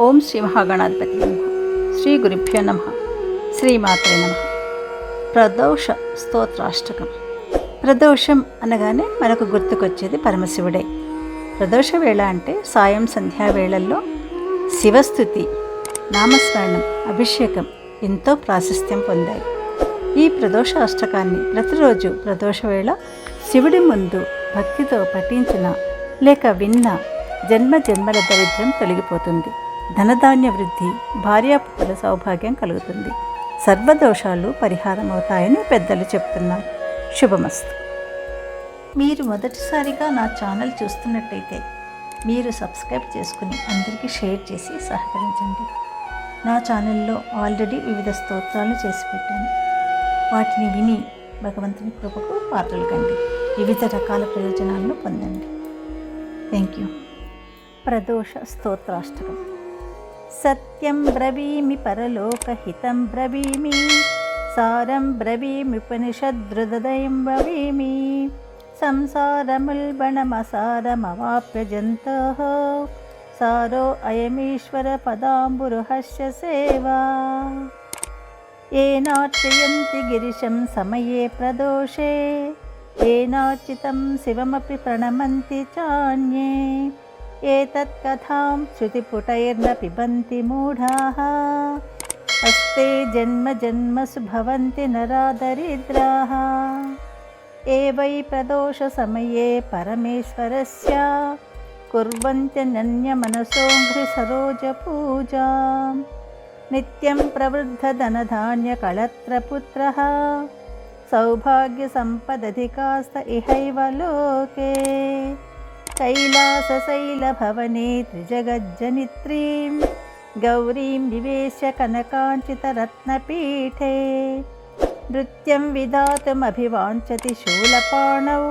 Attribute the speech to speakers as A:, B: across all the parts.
A: ఓం శ్రీ మహాగణాధిపతి నమ. శ్రీ గురుభ్యో నమ. శ్రీమాత్రే నమ. ప్రదోష స్తోత్రాష్టకం. ప్రదోషం అనగానే మనకు గుర్తుకొచ్చేది పరమశివుడే. ప్రదోష వేళ అంటే సాయం సంధ్యా వేళల్లో శివస్థుతి నామస్మరణం అభిషేకం ఎంతో ప్రాశస్త్యం పొందాయి. ఈ ప్రదోష అష్టకాన్ని ప్రతిరోజు ప్రదోష వేళ శివుడి ముందు భక్తితో పఠించిన లేక విన్న జన్మ జన్మల దరిద్రం తొలగిపోతుంది. ధనధాన్య వృద్ధి భార్యాపుత్రుల సౌభాగ్యం కలుగుతుంది. సర్వదోషాలు పరిహారం అవుతాయని పెద్దలు చెప్తున్నారు. శుభమస్తు. మీరు మొదటిసారిగా నా ఛానల్ చూస్తున్నట్టయితే మీరు సబ్స్క్రైబ్ చేసుకుని అందరికీ షేర్ చేసి సహకరించండి. నా ఛానల్లో ఆల్రెడీ వివిధ స్తోత్రాలు చేసి పెట్టాను. వాటిని విని భగవంతుని కృపకు పాత్రలు కండి వివిధ రకాల ప్రయోజనాలను పొందండి. Thank you. ప్రదోష స్తోత్రాష్టకం. सत्यं ब्रवीमि परलोकहितं ब्रवीमि सारं ब्रवीमुपनिषद्रुदृदयं ब्रवीमि। संसारमुल्बणमसारमवाप्य जन्तः सारो अयमीश्वरपदाम्बुरुहस्य सेवा। येनार्चयन्ति गिरिशं समये प्रदोषे येनार्चितं शिवमपि प्रणमन्ति चान्ये। एतत्कथां श्रुतिपुटैर्न पिबन्ति मूढाः। अस्ते जन्मजन्मसु भवन्ति नरा दरिद्राः। एवै प्रदोषसमये परमेश्वरस्य कुर्वन्त्यन्यमनसोन्द्रिसरोजपूजां नित्यं प्रवृद्धधनधान्यकळत्रपुत्रः सौभाग्यसम्पदधिकास्त इहैव लोके। कैलासशैलभवने त्रिजगज्जनित्रीं गौरीं निवेश्य कनकाञ्चितरत्नपीठे नृत्यं विधातुमभिवाञ्छति शूलपाणौ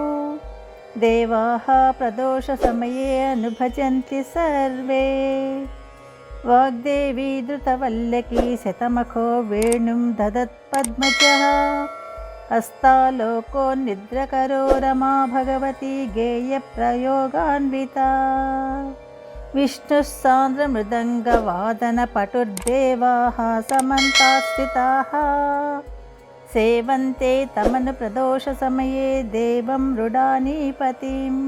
A: देवाः प्रदोषसमये अनुभजन्ति सर्वे। वाग्देवी धृतवल्लकी शतमखो वेणुं ददत्पद्मजः हस्तालोको निद्रकरो रमा भगवती गेयप्रयोगान्विता विष्णुः सान्द्रमृदङ्गवादनपटुर्देवाः समन्तास्थिताः सेवन्ते तमनुप्रदोषसमये देवं मृडानीपतिम्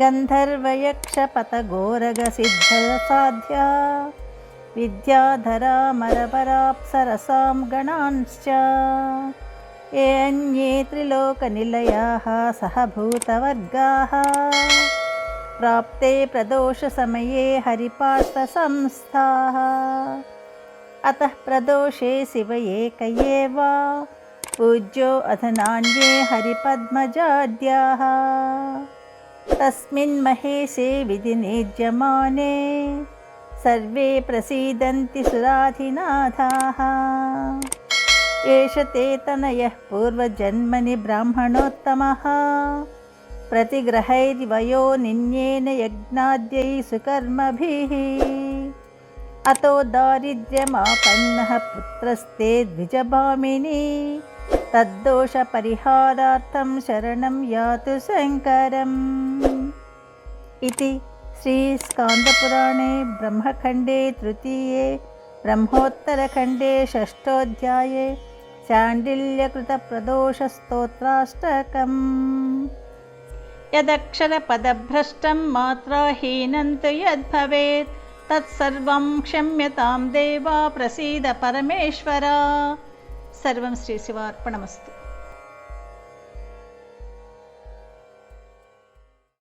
A: गन्धर्वयक्षपतगोरगसिद्धसाध्या विद्याधरामरपराप्सरसां गणांश्च ये अन्ये त्रिलोकनिलयाः सहभूतवर्गाः। प्राप्ते प्रदोषसमये हरिपार्थसंस्थाः अतः प्रदोषे शिव एक एव पूज्यो अधनान्ये हरिपद्मजाद्याः तस्मिन् महेशे विधिनिज्यमाने सर्वे प्रसीदन्ति सुराधिनाथाः। एष ते तनयः पूर्वजन्मनि ब्राह्मणोत्तमः। प्रतिग्रहैर्वयो निन्येन यज्ञाद्यै सुकर्मभिः। अतो दारिद्र्यमापन्नः पुत्रस्ते द्विजभामिनी। तद्दोषपरिहारार्थं शरणं यातु शङ्करम्। इति श्रीस्कान्दपुराणे ब्रह्मखण्डे तृतीये ब्रह्मोत्तरखण्डे षष्ठोऽध्याये चाण्डिल्यकृतप्रदोषस्तोत्राष्टकम् यदक्षरपदभ्रष्टं मात्राहीनं तु यद्भवेत् तत्सर्वं क्षम्यतां देवा प्रसीद परमेश्वरा सर्वं श्रीशिवार्पणमस्तु